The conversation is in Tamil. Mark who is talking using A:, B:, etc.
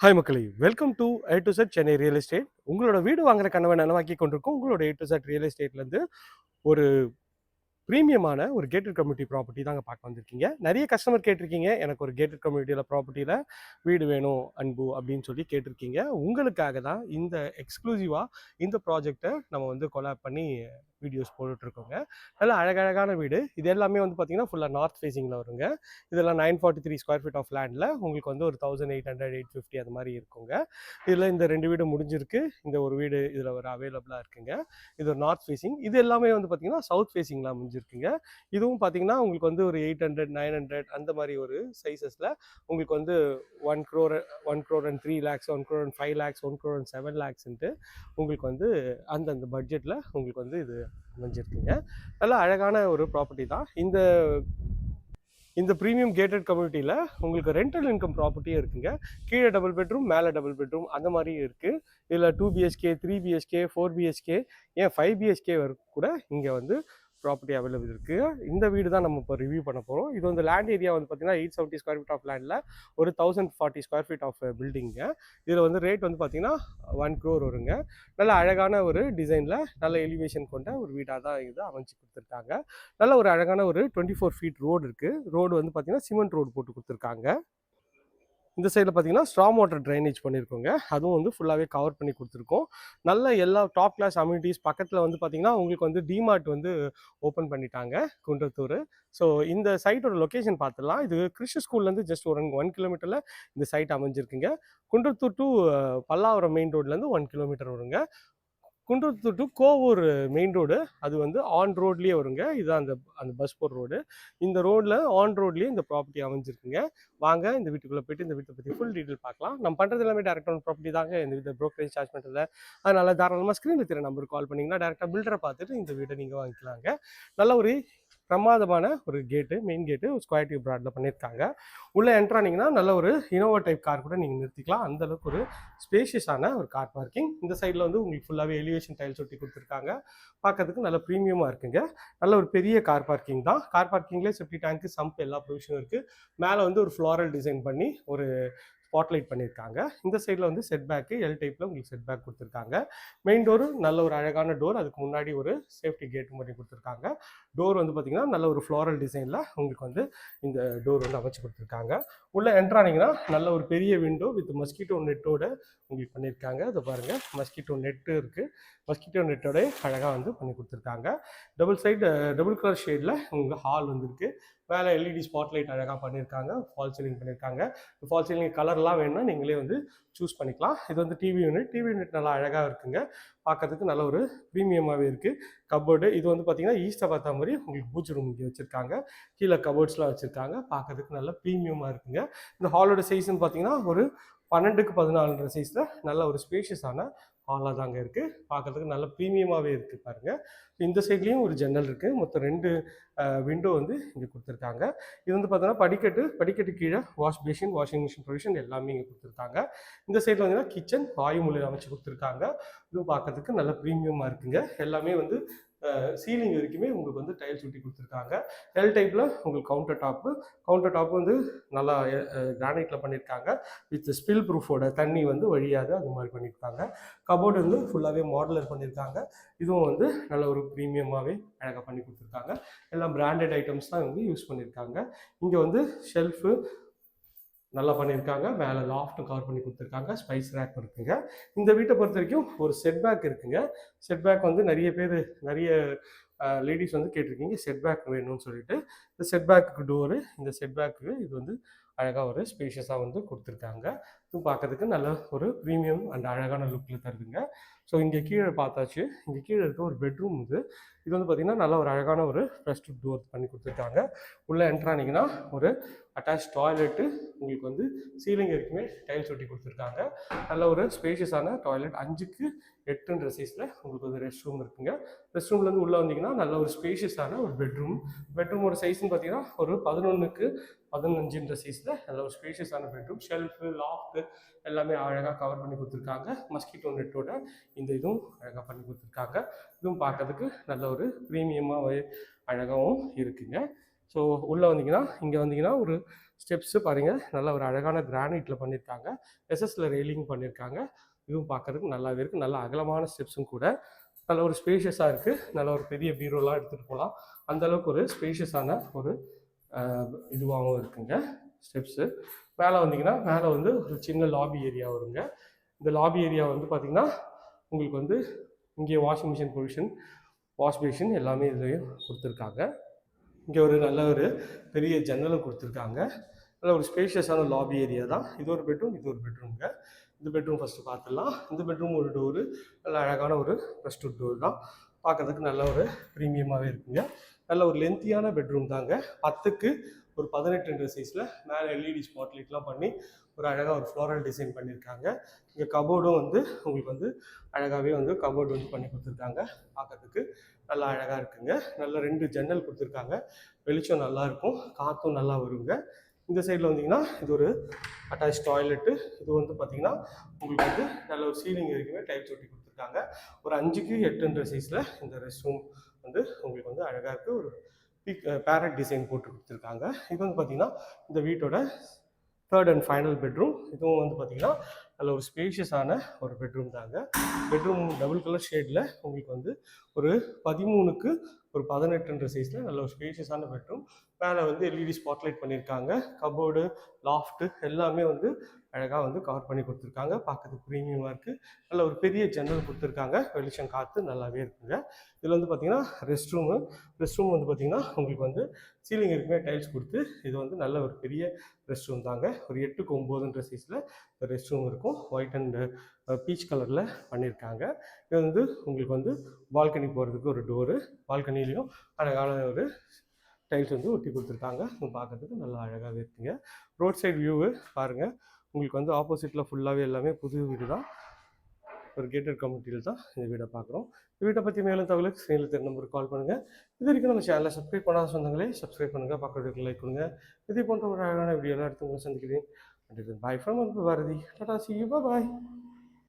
A: ஹாய் மக்களே. Welcome to A to Z Chennai real estate உங்களோட வீடு வாங்குற கனவை நனவாக்கி கொண்டிருக்கோம். உங்களோட ஏ டு செட் ரியல் எஸ்டேட்லேருந்து ஒரு ப்ரீமியமான ஒரு கேட்டட் கம்யூனிட்டி ப்ராப்பர்ட்டி தாங்க பார்க்க வந்திருக்கீங்க. நிறைய கஸ்டமர் கேட்டிருக்கீங்க. எனக்கு ஒரு கேட்டட் கம்யூனிட்டியில் ப்ராப்பர்ட்டியில் வீடு வேணும் அன்பு அப்படின்னு சொல்லி கேட்டிருக்கீங்க. உங்களுக்காக தான் இந்த எக்ஸ்க்ளூசிவாக இந்த ப்ராஜெக்டை நம்ம வந்து கொலாப் பண்ணி வீடியோஸ் போட்டுட்ருக்கோங்க. நல்ல அழகழகான வீடு. இது எல்லாமே வந்து பார்த்தீங்கன்னா ஃபுல்லாக நார்த் ஃபேஸிங்கில் வருங்க. இதெல்லாம் nine forty three square feet of லேண்டில் உங்களுக்கு வந்து ஒரு thousand eight hundred eight fifty அது மாதிரி இருக்குங்க. இதில் இந்த ரெண்டு வீடு முடிஞ்சிருக்கு. இந்த ஒரு வீடு இதில் ஒரு அவைலபிளாக இருக்குங்க. இது ஒரு நார்த் ஃபேஸிங் இது எல்லாமே வந்து பார்த்தீங்கன்னா சவுத் ஃபேஸிங்கில் முடிஞ்சிருக்குங்க. இதுவும் பார்த்தீங்கன்னா உங்களுக்கு வந்து ஒரு எயிட் ஹண்ட்ரட் நைன் ஹண்ட்ரட் அந்த மாதிரி ஒரு சைஸஸில் உங்களுக்கு வந்து one crore one crore and three lakhs one crore and five lakhs one crore and seven லேக்ஸ்ன்ட்டு உங்களுக்கு வந்து அந்தந்த பட்ஜெட்டில் உங்களுக்கு வந்து இது அமைஞ்சிருக்குங்க. நல்ல அழகான ஒரு ப்ராப்பர்ட்டி தான். இந்த இந்த ப்ரீமியம் கேட்டட் கம்யூனிட்டியில் உங்களுக்கு ரெண்டல் இன்கம் ப்ராப்பர்ட்டியும் இருக்குங்க. கீழே டபுள் பெட்ரூம் மேலே டபுள் பெட்ரூம் அந்த மாதிரியும் இருக்குது இதில் two BHK three BHK four BHK ஏன் ஃபைவ் பிஹெச்கே கூட இங்கே வந்து ப்ராப்பர்ட்டி அவைலபிள் இருக்குது இந்த வீடு தான் நம்ம இப்போ ரிவ்யூ பண்ண போகிறோம் இது வந்து லேண்ட் ஏரியா வந்து பார்த்தீங்கன்னா eight seventy square feet of லேண்டில் ஒரு thousand forty square feet of பில்டிங்க இதில் வந்து ரேட் வந்து பார்த்தீங்கன்னா ஒன் க்ரோர் வருங்க. நல்ல அழகான ஒரு டிசைனில் நல்ல எலிவேஷன் கொண்ட ஒரு வீடாக தான் இது அமைச்சு கொடுத்துருக்காங்க. நல்ல ஒரு அழகான ஒரு டுவெண்ட்டி ஃபோர் ஃபீட் ரோடு இருக்குது ரோடு வந்து பார்த்தீங்கன்னா சிமெண்ட் ரோடு போட்டு கொடுத்துருக்காங்க. இந்த சைடில் பார்த்தீங்கன்னா ஸ்ட்ரா வாட்டர் ட்ரைனேஜ் பண்ணியிருக்கோங்க அதுவும் வந்து ஃபுல்லாகவே கவர் பண்ணி கொடுத்துருக்கோம். நல்ல எல்லா டாப் கிளாஸ் அம்யூனிட்டிஸ் பக்கத்தில் வந்து பார்த்தீங்கன்னா உங்களுக்கு வந்து டிமார்ட் வந்து ஓப்பன் பண்ணிட்டாங்க குன்றத்தூர். ஸோ இந்த சைட்டோட லொக்கேஷன் பார்த்துடலாம் இது கிறிஸ்து ஸ்கூல்லேருந்து ஜஸ்ட் ஒரு ஒன் கிலோமீட்டரில் இந்த சைட் அமைஞ்சிருக்குங்க. குன்றத்தூர் டு பல்லாவரம் மெயின் ரோட்லேருந்து ஒன் கிலோமீட்டர் வருங்க. Kundrathur to Kovur main road அது வந்து ஆன் ரோட்லேயே வருங்க. இதுதான் அந்த அந்த பஸ் போகிற ரோடு இந்த ரோடில் ஆன் ரோட்லேயே இந்த ப்ராப்பர்ட்டி அமைஞ்சிருக்குங்க. வாங்க இந்த வீட்டுக்குள்ளே போயிட்டு இந்த வீட்டை பற்றி ஃபுல் டீட்டெயில் பார்க்கலாம். நம்ம பண்ணுறது எல்லாமே டேரக்ட் ஆன் ப்ராப்பர்ட்டி தாங்க. இந்த வீட்டை ப்ரோக்கரேஜ் சார்ஜ் பண்ணுறதுல அதனால் தாராளமாக ஸ்க்ரீனில் தெரிய நம்பருக்கு கால் பண்ணிங்கன்னா டேரெக்டாக பில்டரை பார்த்துட்டு இந்த வீட்டை நீங்கள் வாங்கிக்கலாங்க. நல்ல ஒரு பிரமாதமான ஒரு கேட்டு மெயின் கேட்டு ஸ்கொயர் டியூப் ப்ராடில் பண்ணியிருக்காங்க உள்ளே என்ட்ரானிங்கன்னா நல்ல ஒரு இனோவா டைப் கார் கூட நீங்கள் நிறுத்திக்கலாம். அந்த அளவுக்கு ஒரு ஸ்பேஷியஸான ஒரு கார் பார்க்கிங் இந்த சைடில் வந்து உங்களுக்கு ஃபுல்லாகவே எலிவேஷன் டைல்ஸ் ஒட்டி கொடுத்துருக்காங்க. பார்க்கறதுக்கு நல்ல ப்ரீமியமாக இருக்குங்க. நல்ல ஒரு பெரிய கார் பார்க்கிங் தான். கார் பார்க்கிங்லேயே செப்டி டேங்க்கு சம்ப் எல்லா ப்ரொவிஷனும் இருக்குது மேலே வந்து ஒரு ஃப்ளாரல் டிசைன் பண்ணி ஒரு ஸ்பாட்லைட் பண்ணியிருக்காங்க. இந்த சைடில் வந்து செட் பேக்கு எல் டைப்பில் உங்களுக்கு செட் பேக் கொடுத்துருக்காங்க. மெயின் டோரு நல்ல ஒரு அழகான டோர் அதுக்கு முன்னாடி ஒரு சேஃப்டி கேட் மாதிரி கொடுத்துருக்காங்க. டோர் வந்து பார்த்திங்கன்னா நல்ல ஒரு ஃப்ளோரல் டிசைனில் உங்களுக்கு வந்து இந்த டோர் வந்து அமைச்சு கொடுத்துருக்காங்க. உள்ளே என்ட்ரானிங்கன்னா நல்ல ஒரு பெரிய விண்டோ வித் மஸ்கிட்டோ நெட்டோட உங்களுக்கு பண்ணியிருக்காங்க. இதை பாருங்கள் மஸ்கிட்டோ நெட்டு இருக்குது மஸ்கிட்டோ நெட்டோட அழகாக வந்து பண்ணி கொடுத்துருக்காங்க. டபுள் சைடு டபுள் கலர் ஷேடில் உங்களுக்கு ஹால் வந்துருக்கு. மேலே எல்இடி ஸ்பாட்லைட் அழகாக பண்ணியிருக்காங்க ஃபால் சீலிங் பண்ணியிருக்காங்க ஃபால் சீலிங் கலர்லாம் வேணும்னா நீங்களே வந்து சூஸ் பண்ணிக்கலாம். இது வந்து டிவி யூனிட் டிவி யூனிட் நல்லா அழகாக இருக்குங்க. பார்க்கறதுக்கு நல்ல ஒரு ப்ரீமியமாகவே இருக்குது கபோர்டு இது வந்து பார்த்தீங்கன்னா ஈஸ்ட்டை பார்த்த மாதிரி உங்களுக்கு பூஜை ரூம் இங்கே வச்சுருக்காங்க. கீழே கபோர்ட்ஸ்லாம் வச்சுருக்காங்க. பார்க்கறதுக்கு நல்ல ப்ரீமியமாக இருக்குங்க. இந்த ஹாலோட சைஸ்ன்னு பார்த்தீங்கன்னா ஒரு பன்னெண்டுக்கு பதினாலுன்ற சைஸில் நல்ல ஒரு ஸ்பேஷியஸான ஹாலாக தாங்க இருக்குது பார்க்குறதுக்கு நல்ல ப்ரீமியமாகவே இருக்குது பாருங்கள் இந்த சைட்லேயும் ஒரு ஜன்னல் இருக்குது மொத்தம் ரெண்டு விண்டோ வந்து இங்கே கொடுத்துருக்காங்க. இது வந்து பார்த்தோன்னா படிக்கட்டு படிக்கட்டு கீழே wash basin washing machine provision எல்லாமே இங்கே கொடுத்துருக்காங்க. இந்த சைடில் பார்த்தீங்கன்னா கிச்சன் வாயு மூலையில் அமைச்சு கொடுத்துருக்காங்க. இதுவும் பார்க்கறதுக்கு நல்ல ப்ரீமியமாக இருக்குங்க. எல்லாமே வந்து சீலிங் வரைக்குமே உங்களுக்கு வந்து டைல்ஸ் ஒட்டி கொடுத்துருக்காங்க. எல் டைப்பில் உங்களுக்கு கவுண்டர் டாப்பு கவுண்டர் டாப் வந்து நல்லா கிரானைட்டில் பண்ணியிருக்காங்க வித் ஸ்பில் ப்ரூஃபோட தண்ணி வந்து வழியாது அது மாதிரி பண்ணியிருக்காங்க கபோர்டு வந்து ஃபுல்லாகவே மாடலர் பண்ணியிருக்காங்க இதுவும் வந்து நல்ல ஒரு ப்ரீமியமாகவே அழகாக பண்ணி கொடுத்துருக்காங்க. எல்லாம் பிராண்டட் ஐட்டம்ஸ் தான் வந்து யூஸ் பண்ணியிருக்காங்க இங்கே வந்து ஷெல்ஃபு நல்லா பண்ணியிருக்காங்க. மேலே லாஃப்ட்டும் கவர் பண்ணி கொடுத்துருக்காங்க. ஸ்பைஸ் ரேக் இருக்குங்க. இந்த வீட்டை பொறுத்த வரைக்கும் ஒரு செட்பேக் இருக்குங்க. செட்பேக் வந்து நிறைய பேர் நிறைய லேடிஸ் வந்து கேட்டிருக்கீங்க. செட்பேக் வேணும்னு சொல்லிட்டு. இந்த செட்பேக்கு டோரு இந்த செட்பேக்கு இது வந்து அழகாக ஒரு ஸ்பேஷியஸாக வந்து கொடுத்துருக்காங்க. இதுவும் பார்க்கறதுக்கு நல்ல ஒரு ப்ரீமியம் அண்ட் அழகான லுக்கில் தருதுங்க. ஸோ இங்கே கீழே பார்த்தாச்சு. இங்கே கீழே இருக்க ஒரு பெட்ரூம் இது. இது வந்து பார்த்திங்கன்னா நல்ல ஒரு அழகான ஒரு ஃப்ரெஷ் டோர் பண்ணி கொடுத்துருக்காங்க உள்ளே என்ட்ரானிங்கன்னா ஒரு அட்டாச் டாய்லெட்டு உங்களுக்கு வந்து சீலிங் இருக்குமே டைல்ஸ் ஒட்டி கொடுத்துருக்காங்க. நல்ல ஒரு ஸ்பேஷியஸான டாய்லெட் அஞ்சுக்கு எட்டுன்ற சைஸில் உங்களுக்கு வந்து ரெஸ்ட் ரூம் இருக்குங்க. ரெஸ்ட் ரூம்லேருந்து உள்ளே வந்தீங்கன்னா நல்ல ஒரு ஸ்பேஷியஸான ஒரு பெட்ரூம் பெட்ரூமோட சைஸ்னு பார்த்தீங்கன்னா ஒரு பதினொன்றுக்கு பதினஞ்சுன்ற சைஸில் நல்ல ஒரு ஸ்பேஷியஸான பெட்ரூம் ஷெல்ஃபு லாஃப்ட்டு எல்லாமே அழகாக கவர் பண்ணி கொடுத்துருக்காங்க. மஸ்கிட்டோ நெட்டோட இந்த இதுவும் அழகாக பண்ணி கொடுத்துருக்காங்க. இதுவும் பார்க்கறதுக்கு நல்ல ஒரு ப்ரீமியமாக அழகாகவும் இருக்குங்க. ஸோ உள்ளே வந்தீங்கன்னா இங்கே வந்தீங்கன்னா ஒரு ஸ்டெப்ஸு பாருங்கள் நல்ல ஒரு அழகான கிரானைட்டில் பண்ணியிருக்காங்க எஸ்எஸ்ல ரெயிலிங் பண்ணியிருக்காங்க இதுவும் பார்க்கறதுக்கு நல்லாவே இருக்குது நல்ல அகலமான ஸ்டெப்ஸும் கூட. நல்ல ஒரு ஸ்பேஷியஸாக இருக்குது நல்ல ஒரு பெரிய பீரோலாம் எடுத்துகிட்டு போகலாம் அந்த அளவுக்கு ஒரு ஸ்பேஷியஸான ஒரு இதுவாகவும் இருக்குங்க. ஸ்டெப்ஸு மேலே வந்தீங்கன்னா மேலே வந்து ஒரு சின்ன லாபி ஏரியா வருங்க. இந்த லாபி ஏரியா வந்து பார்த்தீங்கன்னா உங்களுக்கு வந்து இங்கே washing machine position wash basin எல்லாமே இதுலேயும் கொடுத்துருக்காங்க. இங்கே ஒரு நல்ல ஒரு பெரிய ஜன்னலும் கொடுத்துருக்காங்க. நல்ல ஒரு ஸ்பேஷியஸான லாபி ஏரியா தான். இது ஒரு பெட்ரூம் இது ஒரு பெட்ரூம்ங்க இந்த பெட்ரூம் ஃபஸ்ட்டு பார்த்துடலாம் இந்த பெட்ரூம் ஒரு டோரு நல்ல அழகான ஒரு ரெஸ்ட் டோர் தான். பார்க்கறதுக்கு நல்ல ஒரு ப்ரீமியமாகவே இருக்குங்க. நல்ல ஒரு லென்த்தியான பெட்ரூம் தாங்க. பத்துக்கு ஒரு பதினெட்டுன்ற சைஸில் மேலே எல்இடி ஸ்பாட் லைட்லாம் பண்ணி ஒரு அழகாக ஒரு ஃப்ளோரல் டிசைன் பண்ணியிருக்காங்க. இங்கே கபோர்டும் வந்து உங்களுக்கு வந்து அழகாகவே வந்து கபோர்டு வந்து பண்ணி கொடுத்துருக்காங்க பார்க்கறதுக்கு. நல்லா அழகாக இருக்குங்க. நல்லா ரெண்டு ஜன்னல் கொடுத்துருக்காங்க. வெளிச்சம் நல்லா இருக்கும். காற்றும் நல்லா வருங்க. இந்த சைடில் வந்தீங்கன்னா இது ஒரு அட்டாச் டாய்லெட்டு இது வந்து பார்த்தீங்கன்னா உங்களுக்கு வந்து நல்ல ஒரு சீலிங் வரைக்குமே டைல்ஸ் ஒட்டி கொடுத்துருக்காங்க. ஒரு அஞ்சுக்கு எட்டுன்ற சைஸில் இந்த ரெஸ்ட் ரூம் வந்து உங்களுக்கு வந்து அழகாக இருக்குது ஒரு பிக் பேரட் டிசைன் போட்டு கொடுத்துருக்காங்க. இது வந்து பார்த்தீங்கன்னா இந்த வீட்டோட தேர்ட் அண்ட் ஃபைனல் பெட்ரூம் இதுவும் வந்து பார்த்திங்கன்னா நல்ல ஒரு ஸ்பேஷியஸான ஒரு பெட்ரூம் தாங்க. பெட்ரூம் டபுள் கலர் ஷேடில் உங்களுக்கு வந்து ஒரு பதிமூணுக்கு ஒரு பதினெட்டுன்ற சைஸில் நல்ல ஒரு ஸ்பேஷியஸான பெட்ரூம் மேலே வந்து எல்இடி ஸ்பாட்லைட் பண்ணியிருக்காங்க கபோர்டு லாஃப்ட்டு எல்லாமே வந்து அழகாக வந்து கவர் பண்ணி கொடுத்துருக்காங்க. பார்க்கறதுக்கு ப்ரீமியமாக இருக்குது நல்ல ஒரு பெரிய ஜன்னல் கொடுத்துருக்காங்க. வெளிச்சம் காற்று நல்லாவே இருக்குங்க. இதில் வந்து பார்த்தீங்கன்னா ரெஸ்ட் ரூமு ரெஸ்ட் ரூம் வந்து பார்த்தீங்கன்னா உங்களுக்கு வந்து சீலிங் இருக்குமே டைல்ஸ் கொடுத்து இது வந்து நல்ல ஒரு பெரிய ரெஸ்ட் ரூம் தாங்க. ஒரு எட்டுக்கு ஒம்போதுன்ற சைஸில் ரெஸ்ட் ரூம் இருக்கும். ஒயிட் அண்ட் பீச் கலரில் பண்ணியிருக்காங்க இது வந்து உங்களுக்கு வந்து பால்கனி போகிறதுக்கு ஒரு டோரு பால்கனிலையும் அழகான ஒரு டைல்ஸ் வந்து ஒட்டி கொடுத்துருக்காங்க. பார்க்குறதுக்கு பார்க்கறதுக்கு நல்லா அழகாகவே இருக்குங்க. ரோட் சைடு வியூவு பாருங்கள் உங்களுக்கு வந்து ஆப்போசிட்டில் ஃபுல்லாகவே எல்லாமே புது வீடு தான் ஒரு கேட்டட் கம்யூனிட்டியில் தான் இந்த வீடை பார்க்குறோம். இந்த வீட்டை பற்றி மேலும் தகவலுக்கு ஸ்க்ரீனில் தெரிய நம்பருக்கு கால் பண்ணுங்கள் இது வரைக்கும் நம்ம சேனலை சப்ஸ்கிரைப் பண்ணாத சொந்தங்களே சப்ஸ்கிரைப் பண்ணுங்கள் பக்கத்துக்கு லைக் கொடுங்க. இதே போன்ற ஒரு அழகான வீடியோலாம் எடுத்து உங்களை சந்திக்கிறேன். Bye from Bharathi. Tata see bye